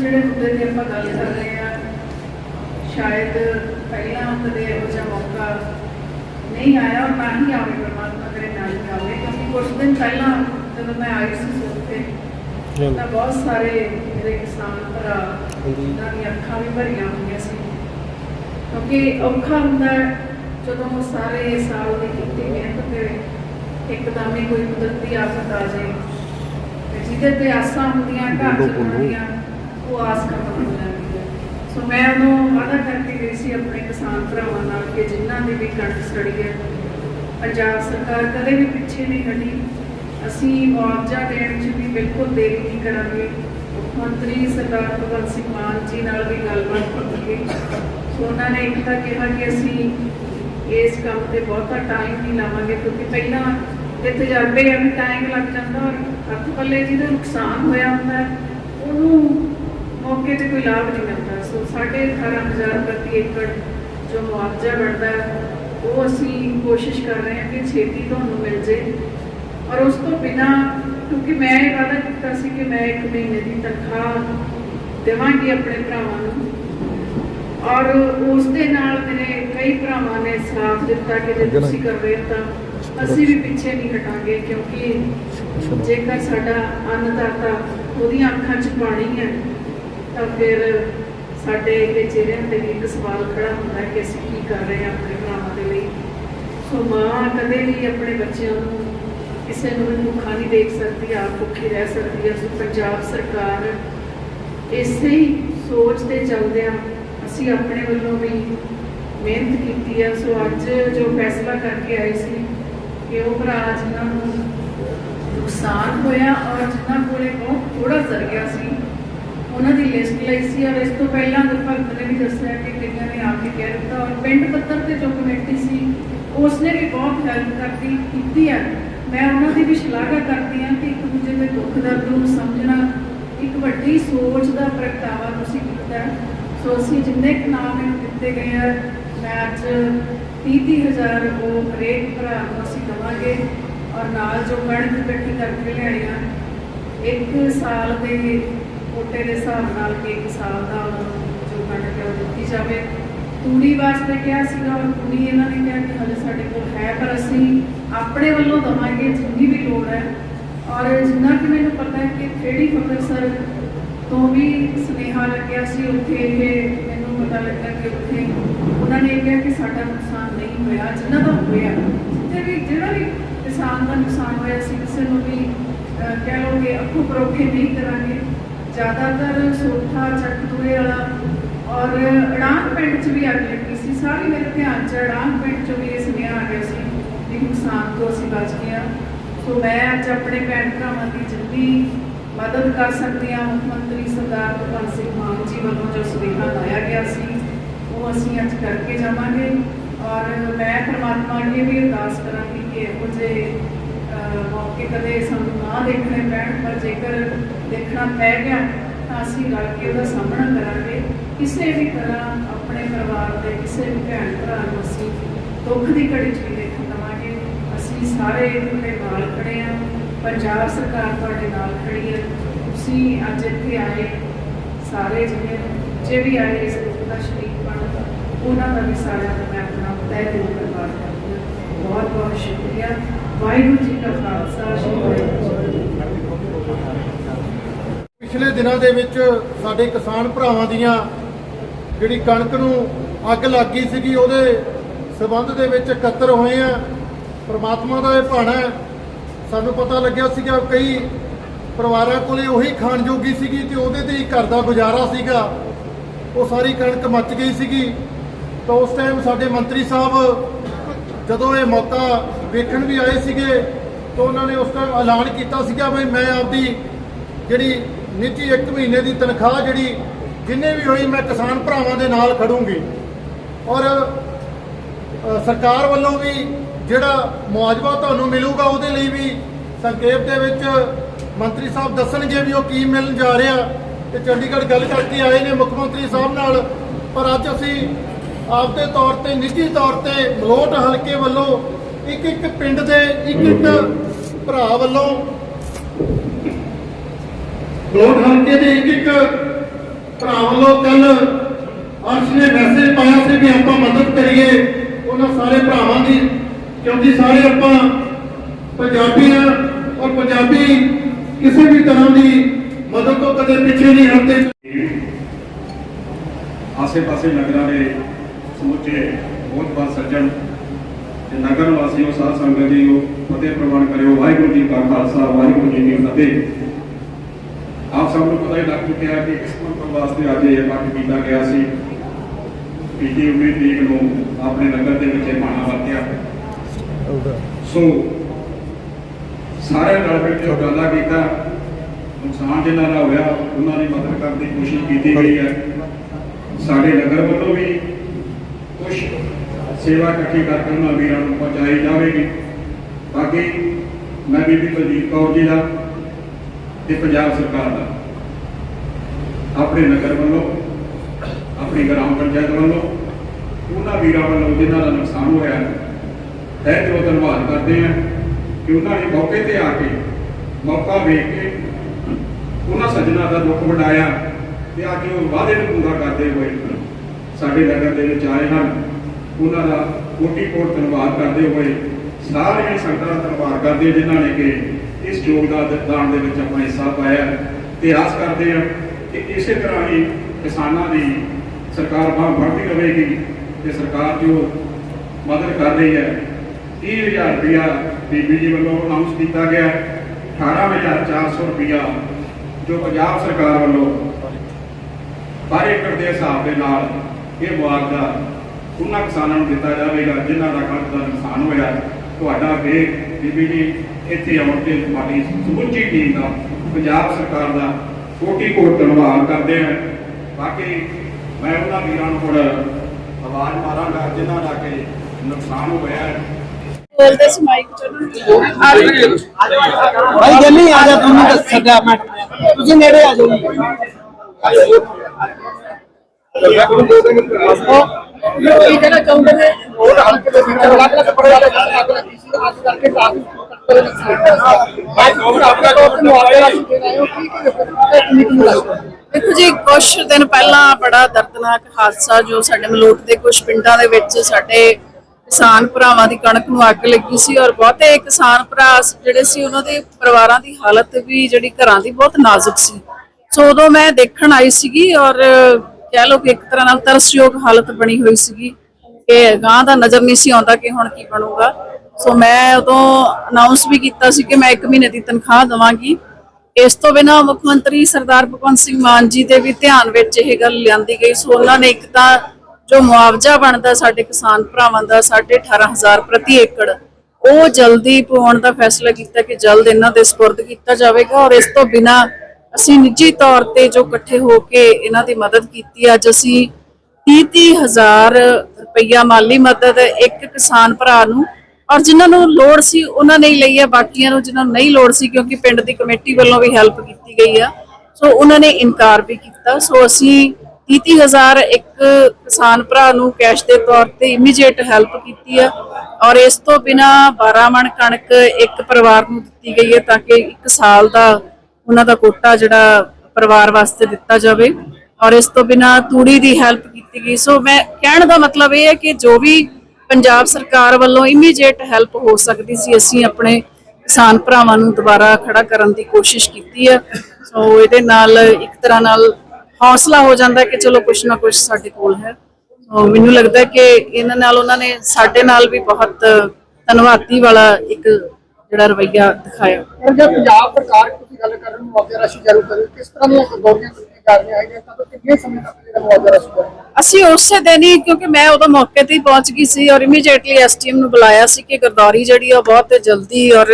ਜਿਹੜੇ ਮੁੱਦੇ ਤੇ ਆਪਾਂ ਗੱਲ ਕਰ ਰਹੇ ਆ ਸ਼ਾਇਦ ਪਹਿਲਾਂ ਕਦੇ ਇਹੋ ਜਿਹਾ ਮੌਕਾ ਨਹੀਂ ਆਇਆ ਔਰ ਨਾ ਹੀ ਆਵੇ ਪਰਮਾਤਮਾ ਕਰੇ ਨਾ ਹੀ ਆਵੇ ਕਿਉਂਕਿ ਕੁਝ ਦਿਨ ਪਹਿਲਾਂ ਜਦੋਂ ਮੈਂ ਆਈ ਸੀ ਕੇ ਤਾਂ ਬਹੁਤ ਸਾਰੇ ਮੇਰੇ ਕਿਸਾਨ ਭਰਾ ਉਹਨਾਂ ਦੀਆਂ ਅੱਖਾਂ ਵੀ ਭਰੀਆਂ ਹੋਈਆਂ ਸੀ। ਕਿਉਂਕਿ ਔਖਾ ਹੁੰਦਾ ਜਦੋਂ ਉਹ ਸਾਰੇ ਸਾਲ ਦੀ ਕੀਤੀ ਮਿਹਨਤ ਤੇ ਇੱਕਦਮ ਹੀ ਕੋਈ ਕੁਦਰਤੀ ਆਫਤ ਆ ਜਾਏ। ਜਿਹਦੇ ਤੇ ਆਸਾਂ ਹੁੰਦੀਆਂ ਘਰ ਚ ਹੁੰਦੀਆਂ ਖਤਮ ਹੋ ਜਾਂਦੀ ਹੈ। ਸੋ ਮੈਂ ਉਹਨੂੰ ਵਾਅਦਾ ਕਰਕੇ ਗਈ ਸੀ ਆਪਣੇ ਕਿਸਾਨ ਭਰਾਵਾਂ ਨਾਲ ਕਿ ਜਿਨ੍ਹਾਂ ਦੀ ਵੀ ਕਣਕ ਸੜੀ ਹੈ, ਪੰਜਾਬ ਸਰਕਾਰ ਕਦੇ ਵੀ ਪਿੱਛੇ ਨਹੀਂ ਹਟੀ। ਅਸੀਂ ਮੁਆਵਜ਼ਾ ਦੇਣ 'ਚ ਵੀ ਬਿਲਕੁਲ ਦੇਰੀ ਨਹੀਂ ਕਰਾਂਗੇ। ਮੁੱਖ ਮੰਤਰੀ ਸਰਦਾਰ ਭਗਵੰਤ ਸਿੰਘ ਮਾਨ ਜੀ ਨਾਲ ਵੀ ਗੱਲਬਾਤ ਕੀਤੀ ਸੋ ਉਹਨਾਂ ਨੇ ਇੱਕ ਤਾਂ ਕਿਹਾ ਕਿ ਅਸੀਂ ਇਸ ਕੰਮ ਤੇ ਬਹੁਤਾ ਟਾਈਮ ਨਹੀਂ ਲਾਵਾਂਗੇ ਕਿਉਂਕਿ ਪਹਿਲਾਂ ਦੇ ਤਜਰਬੇ ਆ ਵੀ ਟਾਈਮ ਲੱਗ ਜਾਂਦਾ ਔਰ ਹੱਥ ਪੱਲੇ ਜਿਹਦਾ ਨੁਕਸਾਨ ਹੋਇਆ ਹੁੰਦਾ, ਉਹਨੂੰ ਮੌਕੇ ਤੇ ਕੋਈ ਲਾਭ ਨਹੀਂ ਮਿਲਦਾ। ਸੋ ਸਾਢੇ 18000 ਪ੍ਰਤੀ ਏਕੜ ਜੋ ਮੁਆਵਜ਼ਾ ਬਣਦਾ ਹੈ, ਉਹ ਅਸੀਂ ਕੋਸ਼ਿਸ਼ ਕਰ ਰਹੇ ਹਾਂ ਕਿ ਛੇਤੀ ਤੁਹਾਨੂੰ ਮਿਲ ਜੇ। ਔਰ ਉਸ ਤੋਂ ਬਿਨਾ ਕਿਉਂਕਿ ਮੈਂ ਇਹ ਵਾਅਦਾ ਕੀਤਾ ਸੀ ਕਿ ਮੈਂ ਇੱਕ ਮਹੀਨੇ ਦੀ ਤਨਖਾਹ ਦੇਵਾਂਗੀ ਆਪਣੇ ਭਰਾਵਾਂ ਨੂੰ। ਔਰ ਉਸ ਦੇ ਨਾਲ ਮੇਰੇ ਕਈ ਭਰਾਵਾਂ ਨੇ ਸਾਥ ਦਿੱਤਾ ਕਿ ਜੇ ਤੁਸੀਂ ਕਰ ਰਹੇ ਹੋ ਤਾਂ ਅਸੀਂ ਵੀ ਪਿੱਛੇ ਨਹੀਂ ਹਟਾਂਗੇ ਕਿਉਂਕਿ ਜੇਕਰ ਸਾਡਾ ਅੰਨਦਾਤਾ ਉਹਦੀਆਂ ਅੱਖਾਂ 'ਚ ਪਾਣੀ ਹੈ ਤਾਂ ਫਿਰ ਸਾਡੇ ਇਹ ਚਿਹਰਿਆਂ ਤੇ ਵੀ ਇੱਕ ਸਵਾਲ ਖੜਾ ਹੁੰਦਾ ਕਿ ਅਸੀਂ ਕੀ ਕਰ ਰਹੇ ਹਾਂ ਆਪਣੇ ਭਰਾਵਾਂ ਦੇ ਲਈ। ਸੋ ਮਾਂ ਕਦੇ ਵੀ ਆਪਣੇ ਬੱਚਿਆਂ ਨੂੰ ਕਿਸੇ ਨੂੰ ਵੀ ਭੁੱਖਾ ਨਹੀਂ ਦੇਖ ਸਕਦੀ, ਆਪ ਭੁੱਖੀ ਰਹਿ ਸਕਦੀ ਹੈ। ਸੋ ਪੰਜਾਬ ਸਰਕਾਰ ਇਸੇ ਹੀ ਸੋਚ ਤੇ ਚੱਲਦੇ ਅਸੀਂ ਆਪਣੇ ਵੱਲੋਂ ਵੀ ਮਿਹਨਤ ਕੀਤੀ ਹੈ ਸੋ ਅੱਜ ਜੋ ਫੈਸਲਾ ਕਰਕੇ ਆਏ ਸੀ ਕਿ ਉਹ ਭਰਾ ਜਿਨ੍ਹਾਂ ਨੂੰ ਨੁਕਸਾਨ ਹੋਇਆ ਔਰ ਜਿਨ੍ਹਾਂ ਕੋਲੇ ਬਹੁਤ ਥੋੜਾ ਜ਼ਰ ਗਿਆ ਸੀ ਉਹਨਾਂ ਦੀ ਲਿਸਟ ਲਈ ਸੀ ਔਰ ਇਸ ਤੋਂ ਪਹਿਲਾਂ ਗੁਰਭਗਤ ਨੇ ਵੀ ਦੱਸਿਆ ਕਿ ਕਈਆਂ ਨੇ ਆ ਕੇ ਕਹਿ ਦਿੱਤਾ ਔਰ ਪਿੰਡ ਪੱਧਰ ਤੇ ਜੋ ਕਮੇਟੀ ਸੀ, ਉਸਨੇ ਵੀ ਬਹੁਤ ਹੈਲਪ ਕਰਦੀ, ਕੀਤੀ ਹੈ। ਮੈਂ ਉਹਨਾਂ ਦੀ ਵੀ ਸ਼ਲਾਘਾ ਕਰਦੀ ਹਾਂ ਕਿ ਇੱਕ ਦੂਜੇ ਦੇ ਦੁੱਖ ਦਰਦ ਨੂੰ ਸਮਝਣਾ ਇੱਕ ਵੱਡੀ ਸੋਚ ਦਾ ਪ੍ਰਗਟਾਵਾ ਤੁਸੀਂ ਕੀਤਾ ਸੋ ਅਸੀਂ ਜਿੰਨੇ ਕੁ ਨਾਮ ਮੈਨੂੰ ਦਿੱਤੇ ਗਏ ਆ, ਮੈਂ ਅੱਜ 30 ਹਜ਼ਾਰ ਉਹ ਹਰੇਕ ਭਰਾ ਨੂੰ ਅਸੀਂ ਦਵਾਂਗੇ ਔਰ ਨਾਲ ਜੋ ਕਣਕ ਇਕੱਠੀ ਕਰਕੇ ਲਿਆਏ ਆ, ਇੱਕ ਸਾਲ ਦੇ ਕੋਟੇ ਦੇ ਹਿਸਾਬ ਨਾਲ ਕਿ ਇੱਕ ਸਾਲ ਦਾ ਜੋ ਕਣਕ ਹੈ ਉਹ ਦਿੱਤੀ ਜਾਵੇ। ਤੂੜੀ ਵਾਸਤੇ ਕਿਹਾ ਸੀਗਾ ਔਰ ਤੂੜੀ ਇਹਨਾਂ ਨੇ ਕਿਹਾ ਕਿ ਹਲੇ ਸਾਡੇ ਕੋਲ ਹੈ, ਪਰ ਅਸੀਂ ਆਪਣੇ ਵੱਲੋਂ ਦਵਾਂਗੇ, ਜਿੰਨੀ ਵੀ ਲੋੜ ਹੈ। ਔਰ ਜਿੰਨਾ ਕਿ ਮੈਨੂੰ ਪਤਾ ਹੈ ਕਿ ਥੇੜੀ ਫਕਰ ਸਰ ਤੋਂ ਵੀ ਸੁਨੇਹਾ ਲੱਗਿਆ ਸੀ, ਉੱਥੇ ਇਹ ਮੈਨੂੰ ਪਤਾ ਲੱਗਾ ਕਿ ਉੱਥੇ ਉਹਨਾਂ ਨੇ ਇਹ ਕਿਹਾ ਕਿ ਸਾਡਾ ਨੁਕਸਾਨ ਨਹੀਂ ਹੋਇਆ ਜਿਨ੍ਹਾਂ ਦਾ ਹੋਇਆ, ਜਿੱਥੇ ਵੀ ਜਿਹੜਾ ਵੀ ਕਿਸਾਨ ਦਾ ਨੁਕਸਾਨ ਹੋਇਆ ਸੀ, ਕਿਸੇ ਨੂੰ ਵੀ ਕਹਿ ਲਓ ਕਿ ਅੱਖੋਂ ਪਰੋਖੇ ਨਹੀਂ ਕਰਾਂਗੇ। ਜ਼ਿਆਦਾਤਰ ਸੋਠਾ ਚੱਕਦੂਏ ਵਾਲਾ ਔਰ ਅੜਾਂਗ ਪਿੰਡ 'ਚ ਵੀ ਅੱਗ ਲੱਗੀ ਸੀ। ਸਾਰੀ ਮੇਰੇ ਧਿਆਨ 'ਚ ਅੜਾਂਗ ਪਿੰਡ 'ਚੋਂ ਵੀ ਇਹ ਸੁਨੇਹਾ ਆ ਗਿਆ ਸੀ ਕਿ ਨੁਕਸਾਨ ਤੋਂ ਅਸੀਂ ਬਚ ਗਏ ਹਾਂ। ਸੋ ਮੈਂ ਅੱਜ ਆਪਣੇ ਭੈਣ ਭਰਾਵਾਂ ਦੀ ਜਿੰਨੀ ਮਦਦ ਕਰ ਸਕਦੀ ਹਾਂ, ਮੁੱਖ ਮੰਤਰੀ ਸਰਦਾਰ ਭਗਵੰਤ ਸਿੰਘ ਮਾਨ ਜੀ ਵੱਲੋਂ ਜੋ ਸੁਨੇਹਾ ਲਾਇਆ ਗਿਆ ਸੀ, ਉਹ ਅਸੀਂ ਅੱਜ ਕਰਕੇ ਜਾਵਾਂਗੇ। ਔਰ ਮੈਂ ਪਰਮਾਤਮਾ ਅੱਗੇ ਵੀ ਅਰਦਾਸ ਕਰਾਂਗੀ ਕਿ ਇਹੋ ਜਿਹੇ ਮੌਕੇ ਕਦੇ ਸਾਨੂੰ ਨਾ ਦੇਖਣੇ ਪੈਣ, ਪਰ ਜੇਕਰ ਦੇਖਣਾ ਪੈ ਗਿਆ, ਤਾਂ ਅਸੀਂ ਰਲ ਕੇ ਉਹਦਾ ਸਾਹਮਣਾ ਕਰਾਂਗੇ। ਕਿਸੇ ਵੀ ਤਰ੍ਹਾਂ ਆਪਣੇ ਪਰਿਵਾਰ ਦੇ, ਕਿਸੇ ਵੀ ਭੈਣ ਭਰਾ ਨੂੰ ਅਸੀਂ ਦੁੱਖ ਦੀ ਘੜੀ 'ਚ ਵੀ ਦੇਖਣ ਦੇਵਾਂਗੇ। ਅਸੀਂ ਸਾਰੇ ਤੁਹਾਡੇ ਨਾਲ ਖੜੇ ਹਾਂ। ਪੰਜਾਬ ਸਰਕਾਰ ਤੁਹਾਡੇ ਨਾਲ ਖੜੀ ਹੈ। ਤੁਸੀਂ ਅੱਜ ਇੱਥੇ ਆਏ, ਸਾਰੇ ਜਿਵੇਂ ਜੇ ਵੀ ਆਏ ਇਸ ਦੁੱਖ ਦਾ ਸ਼ਰੀਕ ਬਣ, ਉਹਨਾਂ ਦਾ ਵੀ ਸਾਰਿਆਂ ਦਾ ਮੈਂ ਆਪਣਾ ਤਹਿ ਦਿਲ ਧੰਨਵਾਦ ਕਰਦੀ ਹਾਂ। ਬਹੁਤ ਬਹੁਤ ਸ਼ੁਕਰੀਆ। ਵਾਹਿਗੁਰੂ ਜੀ ਕਾ ਖਾਲਸਾ ਸ਼੍ਰੀ ਵਾਹਿਗੁਰੂ ਪਿਛਲੇ ਦਿਨਾਂ ਦੇ ਵਿੱਚ ਸਾਡੇ ਕਿਸਾਨ ਭਰਾਵਾਂ ਦੀਆਂ ਜਿਹੜੀ ਕਣਕ ਨੂੰ ਅੱਗ ਲੱਗ ਗਈ ਸੀਗੀ, ਉਹਦੇ ਸਬੰਧ ਦੇ ਵਿੱਚ ਇਕੱਤਰ ਹੋਏ ਆ। ਪ੍ਰਮਾਤਮਾ ਦਾ ਇਹ ਭਾਣਾ ਹੈ। ਸਾਨੂੰ ਪਤਾ ਲੱਗਿਆ ਸੀਗਾ ਕਈ ਪਰਿਵਾਰਾਂ ਕੋਲੇ ਉਹੀ ਖਾਣ ਜੋਗੀ ਸੀਗੀ ਤੇ ਉਹਦੇ ਤੇ ਹੀ ਘਰ ਦਾ ਗੁਜ਼ਾਰਾ ਸੀਗਾ। ਉਹ ਸਾਰੀ ਕਣਕ ਮੱਚ ਗਈ ਸੀਗੀ। ਤਾਂ ਉਸ ਟਾਈਮ ਸਾਡੇ ਮੰਤਰੀ ਸਾਹਿਬ ਜਦੋਂ ਇਹ ਮੌਕਾ ਵੇਖਣ ਵੀ ਆਏ ਸੀਗੇ ਤਾਂ ਉਹਨਾਂ ਨੇ ਉਸ ਟਾਈਮ ਐਲਾਨ ਕੀਤਾ ਸੀਗਾ ਵੀ ਮੈਂ ਆਪਦੀ ਜਿਹੜੀ ਨਿੱਜੀ ਇੱਕ ਮਹੀਨੇ ਦੀ ਤਨਖਾਹ ਜਿਹੜੀ ਜਿੰਨੇ ਵੀ ਹੋਈ ਮੈਂ ਕਿਸਾਨ ਭਰਾਵਾਂ ਦੇ ਨਾਲ ਖੜੂੰਗੀ। ਔਰ ਸਰਕਾਰ ਵੱਲੋਂ ਵੀ ਜਿਹੜਾ ਮੁਆਵਜ਼ਾ ਤੁਹਾਨੂੰ ਮਿਲੂਗਾ ਉਹਦੇ ਲਈ ਵੀ ਸੰਖੇਪ ਦੇ ਵਿੱਚ ਮੰਤਰੀ ਸਾਹਿਬ ਦੱਸਣਗੇ ਵੀ ਉਹ ਕੀ ਮਿਲਣ ਜਾ ਰਿਹਾ। ਤੇ ਚੰਡੀਗੜ੍ਹ ਗੱਲ ਕਰਕੇ ਆਏ ਨੇ ਮੁੱਖ ਮੰਤਰੀ ਸਾਹਿਬ ਨਾਲ। ਪਰ ਅੱਜ ਅਸੀਂ ਆਪਦੇ ਤੌਰ ਤੇ, ਨਿੱਜੀ ਤੌਰ ਤੇ ਮਲੋਟ ਹਲਕੇ ਵੱਲੋਂ ਇੱਕ ਇੱਕ ਪਿੰਡ ਦੇ ਇੱਕ ਇੱਕ ਭਰਾ ਵੱਲੋਂ ਬਲੋਟ ਹਲਕੇ ਦੇ ਇੱਕ ਇੱਕ ਭਰਾ ਵੱਲੋਂ ਕੱਲ ਅਰਸ਼ ਨੇ ਮੈਸੇਜ ਪਾਇਆ ਸੀ ਵੀ ਆਪਾਂ ਮਦਦ ਕਰੀਏ ਉਹਨਾਂ ਸਾਰੇ ਭਰਾਵਾਂ ਦੀ, ਕਿਉਂਕਿ ਸਾਰੇ ਆਪਾਂ ਪੰਜਾਬੀ ਆ ਔਰ ਪੰਜਾਬੀ ਕਿਸੇ ਵੀ ਤਰ੍ਹਾਂ ਦੀ ਮਦਦ ਤੋਂ ਕਦੇ ਪਿੱਛੇ ਨਹੀਂ ਹਟਦੇ। ਆਸੇ-ਪਾਸੇ ਨਗਰਾਂ ਦੇ ਸਮੁੱਚੇ ਬਹੁਤ ਬਹੁਤ ਸੱਜਣ ਤੇ ਨਗਰ ਵਾਸੀਓ, ਸਾਧ ਸੰਗਤ ਜੀਓ ਫਤਿਹ ਪ੍ਰਵਾਨ ਕਰਿਓ। ਵਾਹਿਗੁਰੂ ਜੀ ਕਾ ਖਾਲਸਾ, ਵਾਹਿਗੁਰੂ ਜੀ ਕੀ ਫਤਿਹ। ਆਪ ਸਭ ਨੂੰ ਪਤਾ ਹੀ ਲੱਗ ਚੁੱਕਿਆ ਕਿ ਇਸ ਮੰਤਵ ਵਾਸਤੇ ਅੱਜ ਇਹ ਇਕੱਠ ਕੀਤਾ ਗਿਆ ਸੀ। ਪੀਟੀ 19 ਤਰੀਕ ਨੂੰ ਆਪਣੇ ਨਗਰ ਦੇ ਵਿੱਚ ਇਹ ਮਾਣਾ ਵਰਤਿਆ। ਸੋ ਸਾਰੇ ਨਾਲ ਮਿਲ ਕੇ ਉਪਰਾਲਾ ਕੀਤਾ। ਨੁਕਸਾਨ ਜਿਨ੍ਹਾਂ ਦਾ ਹੋਇਆ, ਉਹਨਾਂ ਦੀ ਮਦਦ ਕਰਨ ਦੀ ਕੋਸ਼ਿਸ਼ ਕੀਤੀ ਗਈ ਹੈ। ਸਾਡੇ ਨਗਰ ਵੱਲੋਂ ਵੀ ਕੁਝ ਸੇਵਾ ਇਕੱਠੀ ਕਰਕੇ ਉਹਨਾਂ ਵੀਰਾਂ ਨੂੰ ਪਹੁੰਚਾਈ ਜਾਵੇਗੀ। ਬਾਕੀ ਮੈਂ ਬੀਬੀ ਕੁਲਦੀਪ ਕੌਰ ਜੀ ਦਾ ਤੇ ਪੰਜਾਬ ਸਰਕਾਰ ਦਾ। ਆਪਣੇ ਨਗਰ ਵੱਲੋਂ, ਆਪਣੀ ਗ੍ਰਾਮ ਪੰਚਾਇਤ ਵੱਲੋਂ, ਉਹਨਾਂ ਵੀਰਾਂ ਵੱਲੋਂ ਜਿਨ੍ਹਾਂ ਦਾ ਨੁਕਸਾਨ ਹੋਇਆ ਹੈ ਤੇ ਉਹ ਧੰਨਵਾਦ ਕਰਦੇ ਹਾਂ ਕਿ ਉਹਨਾਂ ਨੇ ਮੌਕੇ ਤੇ ਆ ਕੇ ਮੌਕਾ ਵੇਖ ਕੇ ਉਹਨਾਂ ਸੱਜਣਾ ਦਾ ਦੁੱਖ ਵਡਾਇਆ ਤੇ ਕੇ ਉਹ ਵਾਅਦੇ ਨੂੰ ਪੂਰਾ ਕਰਦੇ ਹੋਏ ਸਾਡੇ ਨਗਰ ਦੇ ਵਿੱਚ ਆਏ ਹਨ ਉਹਨਾਂ ਦਾ ਕੋਟੀ ਕੋਟ ਧੰਨਵਾਦ ਕਰਦੇ ਹੋਏ ਸਾਰੀਆਂ ਸੰਗਤਾਂ ਦਾ ਧੰਨਵਾਦ ਕਰਦੇ ਜਿਨ੍ਹਾਂ ਨੇ ਕਿ ਇਸ ਯੋਗਦਾਨ ਦਾਨ ਦੇ ਵਿੱਚ ਆਪਣਾ ਹਿੱਸਾ ਪਾਇਆ ਹੈ ਤੇ ਆਸ ਕਰਦੇ ਹਾਂ ਕਿ ਇਸੇ ਤਰ੍ਹਾਂ ਹੀ ਕਿਸਾਨਾਂ ਦੀ ਸਰਕਾਰ ਬਾਹ ਵਧਦੀ ਰਹੇਗੀ ਤੇ ਸਰਕਾਰ ਜੋ ਮਦਦ ਕਰ ਰਹੀ ਹੈ 30000 ਰੁਪਇਆ ਬੀਬੀ ਜੀ ਵੱਲੋਂ ਅਨਾਉਂਸ ਕੀਤਾ ਗਿਆ ਹੈ। 18400 ਰੁਪਇਆ ਜੋ ਪੰਜਾਬ ਸਰਕਾਰ ਵੱਲੋਂ ਪਰ ਏਕੜ ਦੇ ਹਿਸਾਬ ਦੇ ਨਾਲ ਇਹ ਮੁਆਵਜ਼ਾ ਉਹਨਾਂ ਕਿਸਾਨਾਂ ਨੂੰ ਦਿੱਤਾ ਜਾਵੇਗਾ ਜਿਨ੍ਹਾਂ ਦਾ ਕਣਕ ਦਾ ਨੁਕਸਾਨ ਹੋਇਆ। ਤੁਹਾਡਾ ਵੇਖ ਬੀਬੀ ਜੀ ਇੱਥੇ ਆਉਣ ਤੇ ਤੁਹਾਡੀ ਸਮੁੱਚੀ ਟੀਮ ਦਾ ਪੰਜਾਬ ਸਰਕਾਰ ਦਾ ਕੋਟੀ ਕੋਟ ਧੰਨਵਾਦ ਕਰਦੇ ਹਾਂ। ਬਾਕੀ ਮੈਂ ਉਹਨਾਂ ਵੀਰਾਂ ਨੂੰ ਹੁਣ ਆਵਾਜ਼ ਮਾਰਾਂਗਾ ਜਿਨ੍ਹਾਂ ਦਾ ਕਿ ਨੁਕਸਾਨ ਹੋਇਆ ਹੈ। ਬੋਲਦੇ ਸੀ ਮਾਈਕ ਚ ਭਾਈ ਜੱਲੀ ਆ ਜਾ ਤੁਹਾਨੂੰ ਦੱਸ ਮੈਂ। ਤੁਸੀਂ ਨੇੜੇ ਆ ਜਾਓ। ਕੀ ਕਹਿਣਾ ਚਾਹੁੰਦੇ ਨੇ ਉਹ ਹਲਕੇ ਦੇ ਵਿੱਚ ਅਲੱਗ ਅਲੱਗ ਬੜੇ ਵਾਲੇ ਅੱਗ ਲੱਗੀ ਸੀ ਅੱਜ ਕਰਕੇ ਕਾਫੀ ਦੇਖੋ ਜੀ ਕੁਝ ਦਿਨ ਪਹਿਲਾਂ ਬੜਾ ਦਰਦਨਾਕ ਹਾਦਸਾ ਜੋ ਸਾਡੇ ਮਲੋਟ ਦੇ ਕੁਝ ਪਿੰਡਾਂ ਦੇ ਵਿੱਚ ਸਾਡੇ ਕਿਸਾਨ ਭਰਾਵਾਂ ਦੀ ਕਣਕ ਨੂੰ ਅੱਗ ਲੱਗੀ ਸੀ ਔਰ ਬਹੁਤੇ ਕਿਸਾਨ ਭਰਾ ਜਿਹੜੇ ਸੀ ਉਹਨਾਂ ਦੇ ਪਰਿਵਾਰਾਂ ਦੀ ਹਾਲਤ ਵੀ ਜਿਹੜੀ ਘਰਾਂ ਦੀ ਬਹੁਤ ਨਾਜ਼ੁਕ ਸੀ। ਸੋ ਉਦੋਂ ਮੈਂ ਦੇਖਣ ਆਈ ਸੀਗੀ ਔਰ ਕਹਿ ਲਓ ਕਿ ਇੱਕ ਤਰ੍ਹਾਂ ਨਾਲ ਤਰਸਯੋਗ ਹਾਲਤ ਬਣੀ ਹੋਈ ਸੀਗੀ ਕਿ ਗਾਂ ਦਾ ਨਜ਼ਰ ਨਹੀਂ ਸੀ ਆਉਂਦਾ ਕਿ ਹੁਣ ਕੀ ਬਣੂਗਾ। ਸੋ ਮੈਂ ਉਦੋਂ ਅਨਾਉਂਸ ਵੀ ਕੀਤਾ ਸੀ ਕਿ ਮੈਂ 1 ਮਹੀਨੇ ਦੀ ਤਨਖਾਹ ਦਵਾਂਗੀ। ਇਸ ਤੋਂ ਬਿਨਾਂ ਮੁੱਖ ਮੰਤਰੀ ਸਰਦਾਰ ਭਗਵੰਤ ਸਿੰਘ ਮਾਨ ਜੀ ਦੇ ਵੀ ਧਿਆਨ ਵਿੱਚ ਇਹ ਗੱਲ ਲਿਆਂਦੀ ਗਈ। ਸੋ ਉਹਨਾਂ ਨੇ ਇੱਕ ਤਾਂ ਜੋ ਮੁਆਵਜ਼ਾ ਬਣਦਾ ਸਾਡੇ ਕਿਸਾਨ ਭਰਾਵਾਂ ਦਾ 18500 ਪ੍ਰਤੀ ਏਕੜ, ਉਹ ਜਲਦੀ ਪਾਉਣ ਦਾ ਫੈਸਲਾ ਕੀਤਾ ਕਿ ਜਲਦ ਇਹਨਾਂ ਦੇ ਸਪੁਰਦ ਕੀਤਾ ਜਾਵੇਗਾ ਔਰ ਇਸ ਤੋਂ ਬਿਨਾਂ ਅਸੀਂ ਨਿੱਜੀ ਤੌਰ ਤੇ ਜੋ ਇਕੱਠੇ ਹੋ ਕੇ ਇਹਨਾਂ ਦੀ ਮਦਦ ਕੀਤੀ, ਅੱਜ ਅਸੀਂ 30 ਹਜ਼ਾਰ ਰੁਪਈਆ ਮਾਲੀ ਮਦਦ ਇੱਕ ਕਿਸਾਨ ਭਰਾ ਨੂੰ ਔਰ ਜਿਨ੍ਹਾਂ ਨੂੰ ਲੋੜ ਸੀ, ਉਹਨਾਂ ਨੇ ਹੀ ਲਈ ਹੈ, ਬਾਕੀਆਂ ਨੂੰ ਜਿਨ੍ਹਾਂ ਨੂੰ ਨਹੀਂ ਲੋੜ ਸੀ ਕਿਉਂਕਿ ਪਿੰਡ ਦੀ ਕਮੇਟੀ ਵੱਲੋਂ ਵੀ ਹੈਲਪ ਕੀਤੀ ਗਈ ਆ। ਸੋ ਉਹਨਾਂ ਨੇ ਇਨਕਾਰ ਵੀ ਕੀਤਾ। ਸੋ ਅਸੀਂ 30000 ਇੱਕ ਕਿਸਾਨ ਭਰਾ ਨੂੰ ਕੈਸ਼ ਦੇ ਤੌਰ ਤੇ ਇਮੀਡੀਏਟ ਹੈਲਪ ਕੀਤੀ ਆ ਔਰ ਇਸ ਤੋਂ ਬਿਨਾ 12 ਮਣ ਕਣਕ ਇੱਕ ਪਰਿਵਾਰ ਨੂੰ ਦਿੱਤੀ ਗਈ ਹੈ ਤਾਂ ਕਿ ਇੱਕ ਸਾਲ ਦਾ ਉਹਨਾਂ ਦਾ ਕੋਟਾ ਜਿਹੜਾ ਪਰਿਵਾਰ ਵਾਸਤੇ ਦਿੱਤਾ ਜਾਵੇ ਔਰ ਇਸ ਤੋਂ ਬਿਨਾ ਤੂੜੀ ਦੀ ਹੈਲਪ ਕੀਤੀ ਗਈ। ਸੋ ਮੈਂ ਕਹਿਣ ਦਾ ਮਤਲਬ ਇਹ ਹੈ ਕਿ ਜੋ ਵੀ ਪੰਜਾਬ ਸਰਕਾਰ ਵੱਲੋਂ ਇਮੀਡੀਏਟ ਹੈਲਪ ਹੋ ਸਕਦੀ ਸੀ, ਅਸੀਂ ਆਪਣੇ ਕਿਸਾਨ ਭਰਾਵਾਂ ਨੂੰ ਦੁਬਾਰਾ ਖੜਾ ਕਰਨ ਦੀ ਕੋਸ਼ਿਸ਼ ਕੀਤੀ ਹੈ। ਸੋ ਇਹਦੇ ਨਾਲ ਇੱਕ ਤਰ੍ਹਾਂ ਨਾਲ ਹੌਸਲਾ ਹੋ ਜਾਂਦਾ ਕਿ ਚਲੋ ਕੁਝ ਨਾ ਕੁਝ ਸਾਡੇ ਕੋਲ ਹੈ। ਸੋ ਮੈਨੂੰ ਲੱਗਦਾ ਕਿ ਇਹਨਾਂ ਨਾਲ ਉਹਨਾਂ ਨੇ ਸਾਡੇ ਨਾਲ ਵੀ ਬਹੁਤ ਧੰਨਵਾਦੀ ਵਾਲਾ ਇੱਕ ਜਿਹੜਾ ਰਵੱਈਆ ਦਿਖਾਇਆ। ਪਰ ਪੰਜਾਬ ਸਰਕਾਰ ਗੱਲ ਕਰ ਮੁਆਵਜ਼ਾ ਰਾਸ਼ੀ ਜਾਰੀ ਕਰੇ, ਕਿਸ ਤਰ੍ਹਾਂ ਦੀਆਂ ਗੌਰੀਆਂ ਤੁਸੀਂ ਕਰ ਰਹੇ ਹੈਗੇ ਤਾਂ ਕਿੰਨੇ ਸਮੇਂ ਤੱਕ ਜਿਹੜਾ ਮੁਆਵਜ਼ਾ ਰਾਸ਼ੀ ਜਾਰੀ ਅਸੀਂ ਉਸੇ ਦਿਨ ਹੀ, ਕਿਉਂਕਿ ਮੈਂ ਉਦੋਂ ਮੌਕੇ ਤੇ ਹੀ ਪਹੁੰਚ ਗਈ ਸੀ ਔਰ ਇਮੀਡੀਏਟਲੀ ਐਸਟੀਐਮ ਨੂੰ ਬੁਲਾਇਆ ਸੀ ਕਿ ਗਰਦੌਰੀ ਜਿਹੜੀ ਆ ਬਹੁਤ ਜਲਦੀ ਔਰ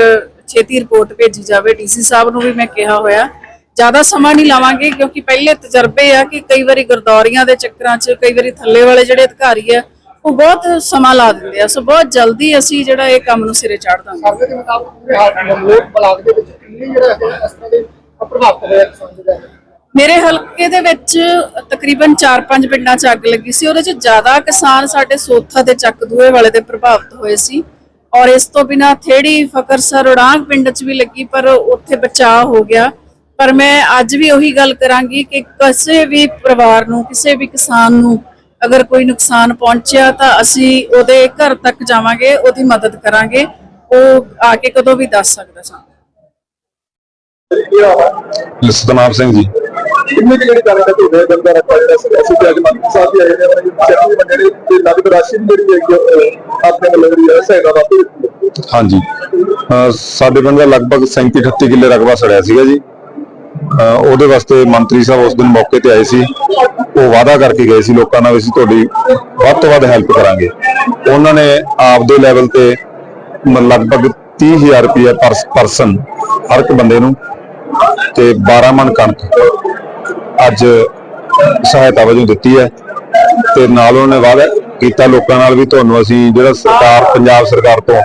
ਛੇਤੀ ਰਿਪੋਰਟ ਭੇਜੀ ਜਾਵੇ। ਡੀਸੀ ਸਾਹਿਬ ਨੂੰ ਵੀ ਮੈਂ ਕਿਹਾ ਹੋਇਆ। ਜ਼ਿਆਦਾ ਸਮਾਂ ਨਹੀਂ ਲਾਵਾਂਗੇ, ਕਿਉਂਕਿ ਪਹਿਲੇ ਤਜਰਬੇ ਆ ਕਿ ਕਈ ਵਾਰੀ ਗਰਦੌਰੀਆਂ ਦੇ ਚੱਕਰਾਂ 'ਚ, ਕਈ ਵਾਰੀ ਥੱਲੇ ਵਾਲੇ ਜਿਹੜੇ ਅਧਿਕਾਰੀ ਆ ਉਹ ਬਹੁਤ ਸਮਾਂ ਲਾ ਦਿੰਦੇ ਆ ਸੋ ਬਹੁਤ ਜਲਦੀ ਅਸੀਂ ਜਿਹੜਾ ਇਹ ਕੰਮ ਨੂੰ ਸਿਰੇ ਚਾੜ ਦਾਂਗੇ। ਸਰਵੇ ਦੇ ਮੁਤਾਬਕ ਪੂਰੇ ਹਾਲ ਲੋਕ ਬਲਾਕ ਦੇ ਵਿੱਚ ਕਿੰਨੇ ਜਿਹੜਾ ਇਸ ਤਰ੍ਹਾਂ ਦੇ ਪ੍ਰਭਾਵਿਤ ਹੋਇਆ ਕਿਸਾਨ ਜਿਹੜਾ ਹੈ ਮੇਰੇ ਹਲਕੇ ਦੇ ਵਿੱਚ ਤਕਰੀਬਨ 4-5 ਪਿੰਡਾਂ 'ਚ ਅੱਗ ਲੱਗੀ ਸੀ ਉਹਦੇ 'ਚ ਜ਼ਿਆਦਾ ਕਿਸਾਨ ਸਾਡੇ ਸੋਥਾ ਤੇ ਚੱਕ ਦੂਏ ਵਾਲੇ ਦੇ ਪ੍ਰਭਾਵਿਤ ਹੋਏ ਸੀ। ਔਰ ਇਸ ਤੋਂ ਬਿਨਾ ਥੇੜੀ ਫਕਰਸਰ ਉਡਾਂਗ ਪਿੰਡ 'ਚ ਵੀ ਲੱਗੀ ਪਰ ਉੱਥੇ ਬਚਾਅ ਹੋ ਗਿਆ। ਪਰ ਮੈਂ ਅੱਜ ਵੀ ਉਹੀ ਗੱਲ ਕਰਾਂਗੀ ਕਿ ਕਿਸੇ ਵੀ ਪਰਿਵਾਰ ਨੂੰ ਕਿਸੇ ਵੀ ਕਿਸਾਨ ਨੂੰ ਅਗਰ ਕੋਈ ਨੁਕਸਾਨ ਪਹੁੰਚਿਆ ਤਾਂ ਅਸੀਂ ਉਹਦੇ ਘਰ ਤੱਕ ਜਾਵਾਂਗੇ ਉਹਦੀ ਮਦਦ ਕਰਾਂਗੇ। ਉਹ ਆ ਕੇ ਕਦੋਂ ਵੀ ਦੱਸ ਸਕਦਾ ਸਾਨੂੰ। ਸਤਨਾਮ ਸਿੰਘ ਜੀ। ਕਿੰਨੇ ਕੁ ਜਿਹੜੀ ਗੱਲ ਹੈ ਤੁਹਾਡੇ ਬੰਦਾ ਰੱਖਾ ਜਿਹੜਾ ਸੀ? ਅਸੀਂ ਤੇ ਅੱਜ ਸਾਹਿਬ ਵੀ ਆਏ ਨੇ ਉਹਨਾਂ ਦੀ ਚੈੱਕ ਵੀ ਮੰਗਣੇ ਤੇ ਨਗਦ ਰਾਸ਼ੀ ਵੀ ਜਿਹੜੀ ਅਹ, ਆਪਣੇ ਵੱਲੋਂ ਜਿਹੜੀ ਹੈ ਸਹਾਇਤਾ ਵਾਸਤੇ ਹਾਂਜੀ। ਸਾਡੇ ਪਿੰਡ ਦਾ ਲਗਭਗ 37 38 ਕਿੱਲੇ ਰਕਬਾ ਸੜਿਆ ਸੀਗਾ ਜੀ। ਉਹਦੇ ਵਾਸਤੇ ਮੰਤਰੀ ਸਾਹਿਬ ਉਸ ਦਿਨ ਮੌਕੇ ਤੇ ਆਏ ਸੀ। ਉਹ ਵਾਅਦਾ ਕਰਕੇ ਗਏ ਸੀ, ਲੋਕਾਂ ਨਾਲ ਅਸੀਂ ਤੁਹਾਡੀ ਵੱਧ ਤੋਂ ਵੱਧ ਹੈਲਪ ਕਰਾਂਗੇ। ਉਹਨਾਂ ਨੇ ਆਪਦੇ ਲੈਵਲ ਤੇ ਲਗਭਗ 30000 ਰੁਪਏ ਪਰ ਪਰਸਨ ਹਰ ਇੱਕ ਬੰਦੇ ਨੂੰ ਤੇ 12 ਮਣ ਕਣਕ ਅੱਜ ਸਹਾਇਤਾ ਵਜੋਂ ਦਿੱਤੀ ਹੈ। ਤੇ ਨਾਲ ਉਹਨੇ ਵਾਅਦਾ ਕੀਤਾ, ਲੋਕਾਂ ਨਾਲ ਵੀ ਤੁਹਾਨੂੰ ਅਸੀਂ ਜਿਹੜਾ ਸਰਕਾਰ, ਪੰਜਾਬ ਸਰਕਾਰ ਤੋਂ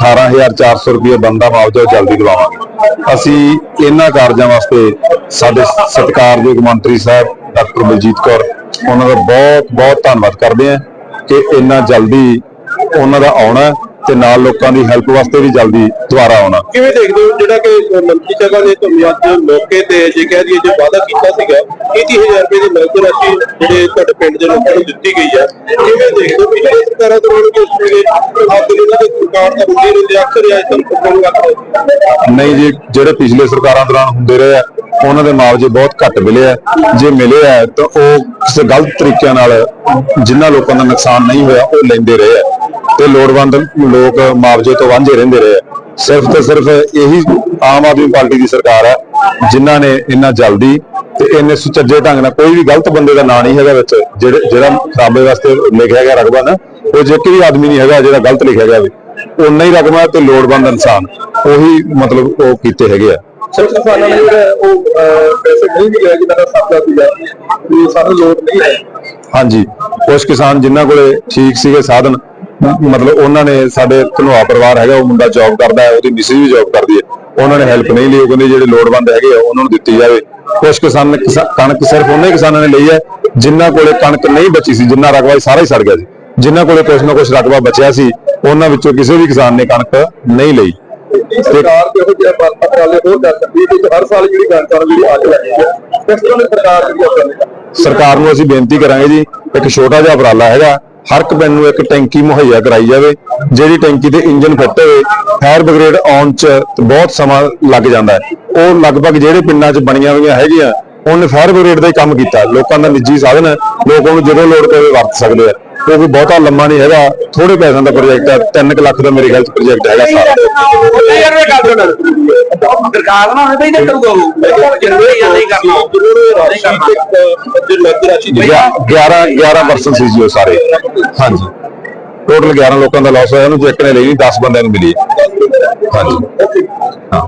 18400 ਰੁਪਏ ਬੰਦਾ ਮੁਆਵਜ਼ਾ ਜਲਦੀ ਦਿਵਾਵਾਂਗੇ ਅਸੀਂ ਇਹਨਾਂ ਕਾਰਜਾਂ ਵਾਸਤੇ ਸਾਡੇ ਸਤਿਕਾਰਯੋਗ ਮੰਤਰੀ ਸਾਹਿਬ, ਡਾਕਟਰ ਬਲਜੀਤ ਕੌਰ, ਉਹਨਾਂ ਦਾ ਬਹੁਤ ਬਹੁਤ ਧੰਨਵਾਦ ਕਰਦੇ ਹਾਂ ਕਿ ਇੰਨਾ ਜਲਦੀ ਉਹਨਾਂ ਦਾ ਆਉਣਾ ਤੇ ਨਾਲ ਲੋਕਾਂ ਦੀ ਹੈਲਪ ਵਾਸਤੇ ਵੀ ਜਲਦੀ ਦੁਬਾਰਾ ਆਉਣਾ। ਕਿਵੇਂ ਦੇਖਦੇ ਹੋ ਜਿਹੜਾ ਕਿ ਮੰਤਰੀ ਸਾਹਿਬਾਂ ਨੇ ਤੁਹਾਨੂੰ ਅੱਜ ਮੌਕੇ ਤੇ ਜੇ ਕਹਿ ਦਈਏ ਜੋ ਵਾਅਦਾ ਕੀਤਾ ਸੀਗਾ 30000 ਰੁਪਏ ਦੀ ਨਗਦ ਰਾਸ਼ੀ ਜਿਹੜੇ ਤੁਹਾਡੇ ਪਿੰਡ ਦੇ ਲੋਕਾਂ ਨੂੰ ਦਿੱਤੀ ਗਈ ਹੈ ਕਿਵੇਂ ਦੇਖਦੇ ਹੋ ਪਿਛਲੇ ਸਰਕਾਰਾਂ ਤੋਂ ਮੁੜ ਕੇ ਇਸ ਵੇਲੇ ਆਪ ਦੇ ਇਹਨਾਂ ਦੇ ਸਰਕਾਰ ਦਾ ਹੁੰਦੇ ਰਹਿੰਦੇ ਅਕਸਰ ਇਹ ਪੱਕਾ ਲੱਗਦਾ ਨਹੀਂ ਜੀ ਜਿਹੜੇ ਪਿਛਲੇ ਸਰਕਾਰਾਂ ਦੌਰਾਨ ਹੁੰਦੇ ਰਹੇ ਆ ਉਹਨਾਂ ਦੇ ਮੁਆਵਜ਼ੇ ਬਹੁਤ ਘੱਟ ਮਿਲੇ ਆ। ਜੇ ਮਿਲੇ ਆ ਤਾਂ ਉਹ ਕਿਸੇ ਗਲਤ ਤਰੀਕਿਆਂ ਨਾਲ ਜਿਨ੍ਹਾਂ ਲੋਕਾਂ ਦਾ ਨੁਕਸਾਨ ਨਹੀਂ ਹੋਇਆ ਉਹ ਲੈਂਦੇ ਰਹੇ ਆ। ਤੇ ਲੋੜਵੰਦ ਲੋਕ ਮੁਆਵਜ਼ੇ ਤੋਂ ਵਾਂਝੇ ਰਹਿੰਦੇ ਰਹੇ ਸਿਰਫ ਤੇ ਸਿਰਫ ਇਹੀ ਆਮ ਆਦਮੀ ਪਾਰਟੀ ਦੀ ਸਰਕਾਰ ਹੈ ਜਿਨ੍ਹਾਂ ਨੇ ਇੰਨਾ ਜਲਦੀ ਤੇ ਇੰਨੇ ਸੁਚੱਜੇ ਢੰਗ ਨਾਲ ਕੋਈ ਵੀ ਗਲਤ ਬੰਦੇ ਦਾ ਨਾਂ ਨਹੀਂ ਹੈਗਾ ਵਿੱਚ ਜਿਹੜੇ ਜਿਹੜਾ ਖਰਾਬੇ ਵਾਸਤੇ ਲਿਖਿਆ ਗਿਆ ਰਕਬਾ ਨਾ ਉਹ ਜੇ ਕੋਈ ਆਦਮੀ ਨਹੀਂ ਹੈਗਾ ਜਿਹੜਾ ਗਲਤ ਲਿਖਿਆ ਗਿਆ ਵੀ ਉਨਾ ਹੀ ਰਕਮਾ ਤੇ ਲੋੜਵੰਦ ਇਨਸਾਨ ਉਹੀ ਮਤਲਬ ਉਹ ਕੀਤੇ ਹੈਗੇ ਆ। ਸਿਰ ਕਿਸਾਨਾਂ ਨੇ ਉਹ ਪੈਸੇ ਨਹੀਂ ਮਿਲਿਆ ਜਿਨ੍ਹਾਂ ਦਾ ਸਪਨਾ ਸੀਗਾ ਵੀ ਸਾਨੂੰ ਲੋੜ ਨਹੀਂ ਹੈ। ਹਾਂਜੀ ਕੁਝ ਕਿਸਾਨ ਜਿਨ੍ਹਾਂ ਕੋਲੇ ਠੀਕ ਸੀਗੇ ਸਾਧਨ ਮਤਲਬ ਉਹਨਾਂ ਨੇ ਸਾਡੇ ਧਨਵਾ ਪਰਿਵਾਰ ਹੈਗਾ ਉਹ ਮੁੰਡਾ ਜੌਬ ਕਰਦਾ ਹੈ ਉਹਦੀ ਮਿਸਿਸ ਵੀ ਜੌਬ ਕਰਦੀ ਹੈ। ਉਹਨਾਂ ਨੇ ਹੈਲਪ ਨਹੀਂ ਲਈ ਉਹ ਕਹਿੰਦੇ ਜਿਹੜੇ ਲੋੜਵੰਦ ਹੈਗੇ ਆ ਉਹਨਾਂ ਨੂੰ ਦਿੱਤੀ ਜਾਵੇ। ਕੁਝ ਕਿਸਾਨ ਕਿਸਾ- ਕਣਕ ਸਿਰਫ ਉਹਨੇ ਕਿਸਾਨਾਂ ਨੇ ਲਈ ਹੈ ਜਿਨ੍ਹਾਂ ਕੋਲੇ ਕਣਕ ਨਹੀਂ ਬਚੀ ਸੀ ਜਿੰਨਾ ਰਕਬਾ ਸਾਰਾ ਹੀ ਸੜ ਗਿਆ ਸੀ। ਜਿਨ੍ਹਾਂ ਕੋਲੇ ਕੁਝ ਨਾ ਕੁਝ ਰਕਬਾ ਬਚਿਆ ਸੀ ਉਹਨਾਂ ਵਿੱਚੋਂ ਕਿਸੇ ਵੀ ਕਿਸਾਨ ਨੇ ਕਣਕ ਨਹੀਂ ਲਈ। ਇਹ ਸਰਕਾਰ ਕਿਹੋ ਜਿਹਾ ਬਾਤਾਂ ਕਰਾਲੇ ਹੋਰ ਕਰ ਸਕਦੀ ਹੈ ਕਿ ਹਰ ਸਾਲ ਜਿਹੜੀ ਗਣਤੰਤਰ ਜਿਹੜੀ ਅੱਗ ਲੱਗੀ ਹੈ। ਕਿਸ ਤਰ੍ਹਾਂ ਦੀ ਸਰਕਾਰ ਜਿਹੜੀ ਉਹ ਕਰੇਗਾ ਸਰਕਾਰ ਨੂੰ ਅਸੀਂ ਬੇਨਤੀ ਕਰਾਂਗੇ ਜੀ ਇੱਕ ਛੋਟਾ ਜਿਹਾ ਉਪਰਾਲਾ ਹੈਗਾ ਹਰ ਇੱਕ ਪਿੰਡ ਨੂੰ ਇੱਕ ਟੈਂਕੀ ਮੁਹੱਈਆ ਕਰਾਈ ਜਾਵੇ, ਜਿਹੜੀ ਟੈਂਕੀ ਦੇ ਇੰਜਨ ਫਿੱਟ ਹੋਵੇ ਫਾਇਰ ਬ੍ਰਿਗੇਡ ਆਉਣ 'ਚ ਬਹੁਤ ਸਮਾਂ ਲੱਗ ਜਾਂਦਾ ਹੈ। ਉਹ ਲਗਭਗ ਜਿਹੜੇ ਪਿੰਡਾਂ 'ਚ ਬਣੀਆਂ ਹੋਈਆਂ ਹੈਗੀਆਂ, ਉਹਨੇ ਫਾਇਰ ਬ੍ਰਿਗੇਡ ਦਾ ਹੀ ਕੰਮ ਕੀਤਾ। ਲੋਕਾਂ ਦਾ ਨਿੱਜੀ ਸਾਧਨ ਹੈ, ਲੋਕ ਉਹਨੂੰ ਜਦੋਂ ਲੋੜ ਪਵੇ ਵਰਤ ਸਕਦੇ ਆ। ਉਹ ਕੋਈ ਬਹੁਤਾ ਲੰਮਾ ਨਹੀਂ ਹੈਗਾ ਥੋੜੇ ਪੈਸਿਆਂ ਦਾ ਪ੍ਰੋਜੈਕਟ ਹੈ 3 ਲੱਖ ਦਾ ਮੇਰੇ ਖਿਆਲ 'ਚ ਪ੍ਰੋਜੈਕਟ ਹੈਗਾ ਸਾਰਾ। ਸਰਕਾਰ ਨਾ ਹੋਵੇ ਤਾਂ ਕਰੂਗਾ ਉਹ। ਇਹ ਨਹੀਂ ਕਰਨਾ ਜਿਹਨੂੰ ਇਹ ਰਾਸ਼ੀ ਤੇ ਨਗਦ ਰਾਸ਼ੀ ਦੇ 11 11 ਪਰਸਨ ਸੀ ਜੀ ਉਹ ਸਾਰੇ। ਹਾਂਜੀ। ਟੋਟਲ 11 ਲੋਕਾਂ ਦਾ ਲਾਸ ਹੋਇਆ ਉਹਨੂੰ ਜੇ ਇੱਕ ਨੇ ਲਈ ਨਹੀਂ 10 ਬੰਦਿਆਂ ਨੂੰ ਮਿਲੀ। ਹਾਂਜੀ। ਹਾਂ।